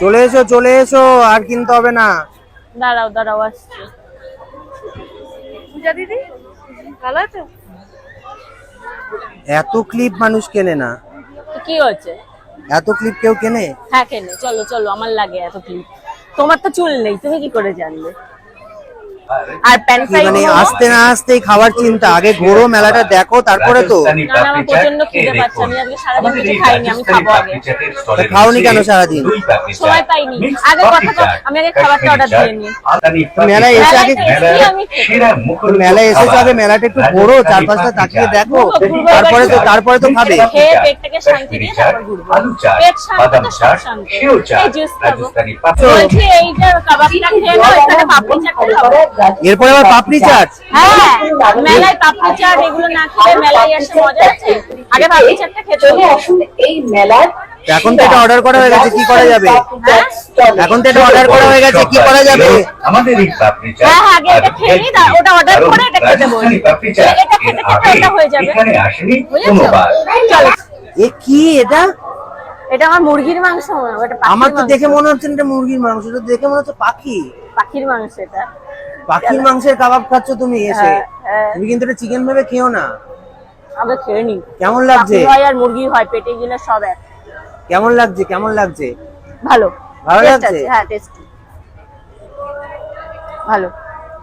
চলে এসো চলে এসো আর কিনতে হবে না। দাঁড়াও দাঁড়াও আসছি। পূজা দিদি ভালো আছো? এত ক্লিপ মানুষ কেনে না। কি হচ্ছে এত ক্লিপ কেউ কেনে? হ্যাঁ কেনে। চলো চলো আমার লাগে এত ক্লিপ তোমার তো চুল নেই তুমি কি করে জানলে আর প্যান্ট কি মানে আসতে না আসতেই খাবার চিন্তা আগে ঘোরো মেলাটা দেখো তারপরে তো না, না, আমার প্রচণ্ড খিদে পাচ্ছে। আমি আজকে সারাদিন কিছু খাইনি, আমি খাব আগে। খাওনি কেন সারাদিন? সময় পাইনি। আগে কথা তো, আমি আগে খাবারটা order দিয়ে নিই। মেলায় এসে আগে মেলায় এসেছ আগে মেলাটা একটু ঘোরো চারপাশটা তাকিয়ে দেখো তারপরে তো তারপরে তো খাবে খেয়ে পেটটাকে শান্তি দিয়ে তারপর ঘুরবো। পেট শান্ত তো সব শান্ত। এই juice খাব। বলছি এইটা কাবাবটা খেয়ে নাও, এখানে পাপড়ি চাটটা খাব। এরপরে আবার পাপড়ি চাট। হ্যাঁ মেলায় পাপড়ি চাট এগুলো না খেলে মেলায় এসে মজা আছে? আগে পাপড়ি চাটটা খেতে আসুন এই মেলার এখন তো এটা অর্ডার করা হয়ে গেছে কি করা যাবে? এখন তো এটা অর্ডার করা হয়ে গেছে কি করা যাবে? আমাদের এই পাপড়ি চাট। হ্যাঁ, আগে এটা খেয়ে নিই, তা- ওটা কারণ করে এটা খেতে বলি। পাপড়ি চাট এটা খেতে খেতে ওটা হয়ে যাবে। এখানে আসেনি বুঝেছ? কোনোবার। চলো। এ কি এটা? এটা আমার মুরগির মাংস হয়, আমার তো দেখে মনে হচ্ছে এটা মুরগির মাংস এটা দেখে মনে হচ্ছে পাখি। পাখির মাংস এটা। পাখির মাংসের কাবাব খাচ্ছ তুমি এসে। হ্যাঁ, হ্যাঁ। তুমি কিন্তু এটা চিকেন ভেবে খেও না। আগে খেয়ে নি কেমন লাগছে? হয় আর মুরগি হয় পেটে গেলে সব এক। কেমন লাগছে? কেমন লাগছে? ভালো। ভালো লাগছে? হ্যাঁ টেস্টি ভালো।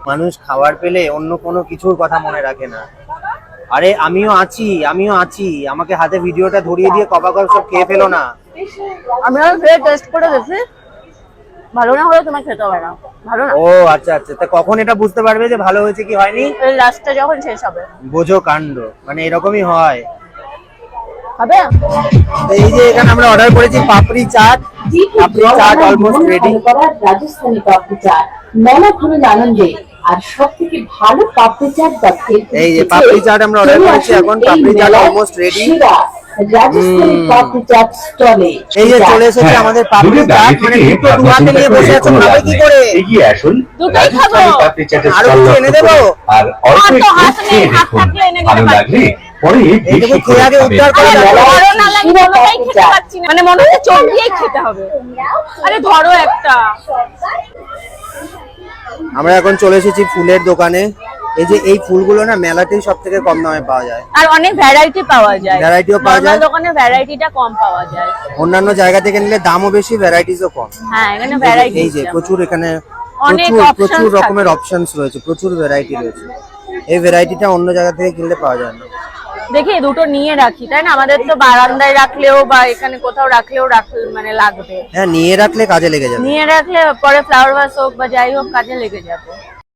মানুষ খাবার পেলে অন্য কোনো কিছুর কথা মনে রাখে না। আরে আমিও আছি আমিও আছি। আমাকে হাতে ভিডিওটা ধরিয়ে দিয়ে কবা কব সব খেয়ে ফেলো না। আমি টেস্ট করে দেখি। ভালো না হলে তোমার খেতে হবে না। ভালো না ও আচ্ছা আচ্ছা। তা কখন এটা বুঝতে পারবে যে ভালো হয়েছে কি হয়নি? এই লাস্টটা যখন শেষ হবে। বোঝো কাণ্ড। মানে এরকমই হয়। হবে? এই যে এখানে আমরা অর্ডার করেছি papdi chaat. Papdi chaat almost ready Rajasthani papdi chaat. মেলা ঘুরে আনন্দে। আর সব থেকে ভালো পাপড়ি চাট এই যে পাপড়ি চাট আমরা চলে করেছি, এখন পাপড়ি চাট ready। সেরা রাজস্থানী পাপড়ি চাট স্টলে এই যে চলে এসেছে আমাদের পাপড়ি চাট মানে দুটো দু হাতে নিয়ে বসে আছো খাবে কি করে? এগিয়ে আসুন। দুটোই খাব। রাজস্থানী পাপড়ি চাটের আরও স্টল কিছু এনে দেবো? আর অল্প একটু খেয়ে দেখুন। থাকলে এনে দিতে ভালো লাগলে পরে বেশি খেয়ে আগে উদ্ধার করে আরে দাও। ধরো না লাগে শিরা কোনোটাই পাপড়ি খেতে চাট। পাচ্ছি না। মানে মনে হচ্ছে চোখ খেতে হবে। আরে ধরো একটা। আমরা এখন চলে এসেছি ফুলের দোকানে। এই যে এই ফুলগুলো না মেলাতেই সব থেকে কম দামে পাওয়া যায়। আর অনেক ভ্যারাইটি পাওয়া যায়। Variety ও পাওয়া যায়। দোকানে ভ্যারাইটিটা কম পাওয়া যায়। অন্যান্য জায়গা থেকে নিলে দামও বেশি ভ্যারাইটিসও কম। হ্যাঁ এখানে ভ্যারাইটি এই যে প্রচুর এখানে প্রচুর প্রচুর রকমের। অপশনস রয়েছে প্রচুর ভ্যারাইটি রয়েছে। এই ভ্যারাইটিটা অন্য জায়গা থেকে কিনলে পাওয়া যায় না। দেখি দুটো নিয়ে রাখি তাই না? আমাদের তো বারান্দায় রাখলেও বা এখানে কোথাও রাখলেও রাখলে মানে লাগবে। হ্যাঁ নিয়ে রাখলে কাজে লেগে যাবে। নিয়ে রাখলে পরে ফ্লাওয়ার ভাস হোক বা যাই হোক কাজে লেগে যাবে।